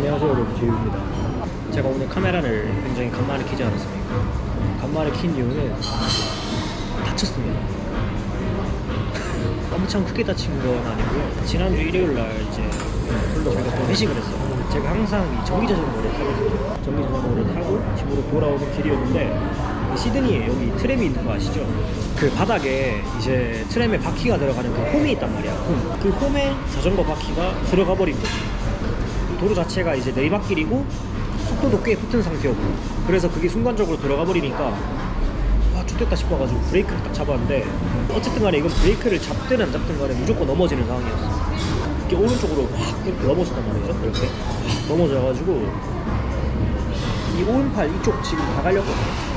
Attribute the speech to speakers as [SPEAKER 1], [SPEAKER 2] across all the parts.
[SPEAKER 1] 안녕하세요 여러분 제유입니다. 제가 오늘 카메라를 굉장히 간만에 키지 않았습니까? 간만에 킨 이유는 다쳤습니다. 엄청 크게 다친 건 아니고요. 지난주 일요일날 이제 저희가 또 회식을 했어요. 제가 항상 이 전기 자전거를 타거든요. 전기 자전거를 타고 집으로 돌아오는 길이었는데 시드니에 여기 트램이 있는 거 아시죠? 그 바닥에 이제 트램에 바퀴가 들어가는 그 홈이 있단 말이야. 홈. 그 홈에 자전거 바퀴가 들어가 버린 거지 도로 자체가 이제 내리막길이고 속도도 꽤 붙은 상태였고. 그래서 그게 순간적으로 들어가 버리니까 와 X됐다 싶어가지고 브레이크를 딱 잡았는데 어쨌든 간에 이건 브레이크를 잡든 안 잡든 간에 무조건 넘어지는 상황이었어 이렇게 오른쪽으로 확 이렇게 넘어졌단 말이죠 이렇게. 확 넘어져가지고 이 오른팔 이쪽 지금 다 갈렸거든요.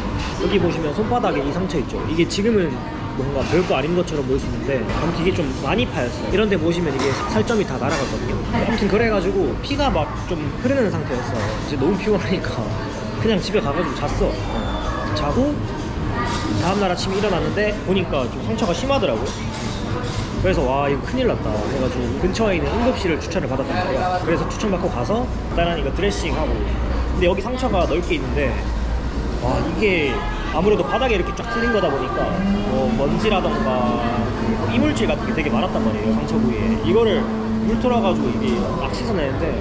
[SPEAKER 1] 여기 보시면 손바닥에 이 상처 있죠. 이게 지금은 뭔가 별거 아닌 것처럼 보일 수 있는데 아무튼 이게 좀 많이 파였어 이런 데 보시면 이게 살점이 다 날아갔거든요. 아무튼 그래가지고 피가 막 좀 흐르는 상태였어 이제 너무 피곤하니까 그냥 집에 가가지고 잤어. 어. 자고 다음날 아침에 일어났는데 보니까 좀 상처가 심하더라고요. 그래서 와 이거 큰일 났다. 해가지고 근처에 있는 응급실을 추천을 받았단 말이야. 그래서 추천받고 가서 일단은 이거 드레싱하고. 근데 여기 상처가 넓게 있는데 와 이게 아무래도 바닥에 이렇게 쫙 틀린 거다 보니까 뭐 먼지라던가 뭐 이물질 같은 게 되게 많았단 말이에요 상처 부위에. 이거를 물 틀어가지고 이게 막 씻어내는데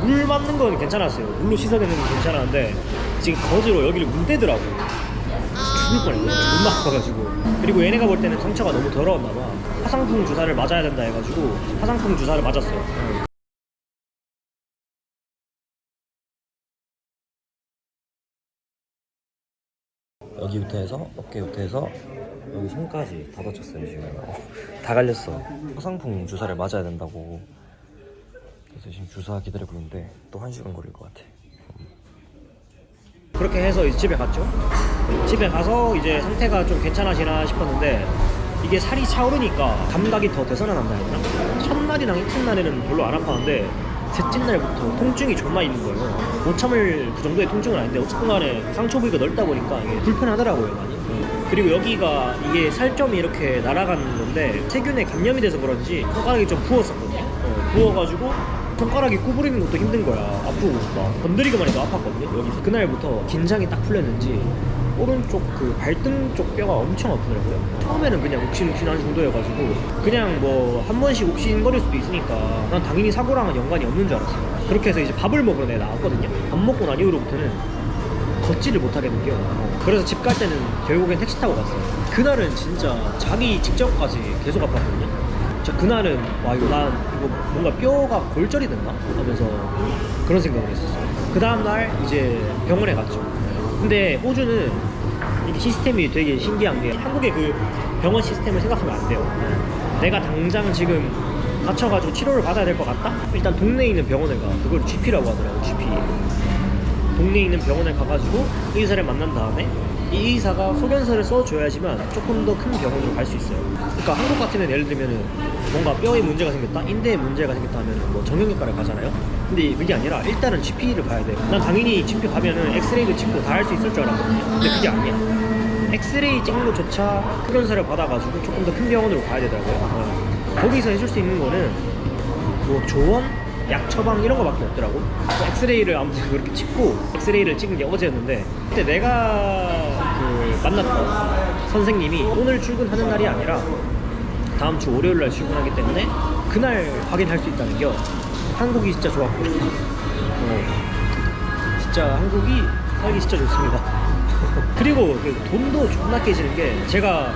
[SPEAKER 1] 물 맞는 건 괜찮았어요. 물로 씻어내는 건 괜찮았는데 지금 거즈로 여기를 문대더라고. 죽을 뻔했거든요 존나 아파가지고. 그리고 얘네가 볼 때는 상처가 너무 더러웠나 봐. 화상풍 주사를 맞아야 된다 해가지고 화상풍 주사를 맞았어요 여기부터 해서 어깨부터 해서 여기 손까지 다 다쳤어요 지금. 다 갈렸어. 화상풍 주사를 맞아야 된다고. 그래서 지금 주사 기다리고 있는데 또한 시간 걸릴 것 같아. 그렇게 해서 이제 집에 갔죠. 집에 가서 이제 상태가 좀 괜찮아지나 싶었는데 이게 살이 차오르니까 감각이 더 되살아난다 해야 되나? 첫날이랑 이튿날에는 별로 안 아팠는데 셋째 날부터 통증이 존나 있는 거예요. 못 참을 그 정도의 통증은 아닌데 어쨌든 간에 상처 부위가 넓다 보니까 이게 불편하더라고요 많이. 그리고 여기가 이게 살점이 이렇게 날아가는 건데 세균에 감염이 돼서 그런지 손가락이 좀 부었었거든요. 어, 부어가지고 손가락이 구부리는 것도 힘든 거야. 아프고 막 건드리기만 해도 아팠거든요 여기서. 그날부터 긴장이 딱 풀렸는지 오른쪽 그 발등 쪽 뼈가 엄청 아프더라고요. 처음에는 그냥 욱신욱신한 정도여가지고 그냥 뭐 한 번씩 욱신거릴 수도 있으니까 난 당연히 사고랑은 연관이 없는 줄 알았어요. 그렇게 해서 이제 밥을 먹으러 내가 나왔거든요. 밥 먹고 난 이후로부터는 걷지를 된겨 그래서 집 갈 때는 결국엔 택시 타고 갔어요. 그날은 진짜 자기 직전까지 계속 아팠거든요. 진짜 그날은 와 이거 난 이거 뭔가 뼈가 골절이 됐나? 하면서 그런 생각을 했었어요. 그 다음날 이제 병원에 갔죠 근데 호주는 이게 시스템이 되게 신기한 게 한국의 그 병원 시스템을 생각하면 안 돼요. 내가 당장 지금 다쳐가지고 치료를 받아야 될 것 같다? 일단 동네에 있는 병원을 가. 그걸 GP라고 하더라고 GP 동네에 있는 병원에 가가지고 의사를 만난 다음에 이 의사가 소견서를 써줘야지만 조금 더 큰 병원으로 갈 수 있어요. 그러니까 한국 같으면 예를 들면은 뭔가 뼈에 문제가 생겼다, 인대에 문제가 생겼다 하면 뭐 정형외과를 가잖아요. 근데 그게 아니라 일단은 GP를 봐야 돼. 난 당연히 GP 가면은 엑스레이도 찍고 다 할 수 있을 줄 알았거든요. 근데 그게 아니야. 엑스레이 찍는 것조차 소견서를 받아가지고 조금 더 큰 병원으로 가야 되더라고요. 어. 거기서 해줄 수 있는 거는 뭐 조언, 약 처방 이런 거밖에 없더라고. 그 엑스레이를 아무튼 그렇게 찍고 엑스레이를 찍은 게 어제였는데 그때 내가 그 만났던 선생님이 오늘 출근하는 날이 아니라 다음 주 월요일 날 출근하기 때문에 그날 확인할 수 있다는 게 한국이 진짜 좋았고 어, 진짜 한국이 살기 진짜 좋습니다. 그리고 그 돈도 존나 깨지는 게 제가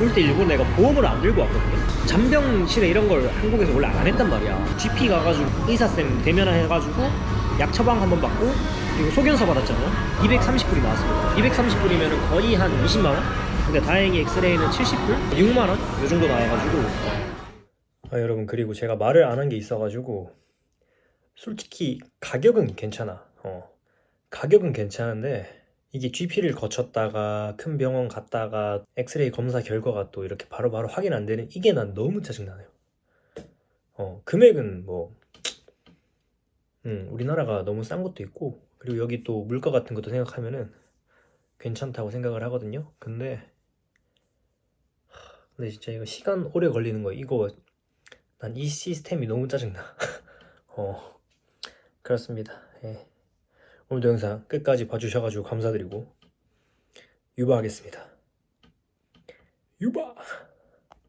[SPEAKER 1] 올 때 일본 내가 보험을 안 들고 왔거든요. 잔병실에 이런 걸 한국에서 원래 안 했단 말이야. GP 가가지고 의사쌤 대면해가지고 약 처방 한번 받고 그리고 소견서 받았잖아요. 230불이 나왔습니다. 230불이면 거의 한 20만 원? 근데 다행히 엑스레이는 70불? 6만 원? 이 정도 나와가지고 아 여러분 그리고 제가 말을 안 한 게 있어가지고 솔직히 가격은 괜찮아. 어. 가격은 괜찮은데 이게 GP를 거쳤다가 큰 병원 갔다가 엑스레이 검사 결과가 또 이렇게 바로바로 확인 안 되는 이게 난 너무 짜증나네요. 어, 금액은 뭐, 음, 우리나라가 너무 싼 것도 있고, 그리고 여기 또 물가 같은 것도 생각하면은 괜찮다고 생각을 하거든요. 근데, 하, 근데 진짜 이거 시간 오래 걸리는 거, 이거, 난 이 시스템이 너무 짜증나. 어, 그렇습니다. 예. 오늘도 영상 끝까지 봐주셔가지고 감사드리고 유바하겠습니다. 유바.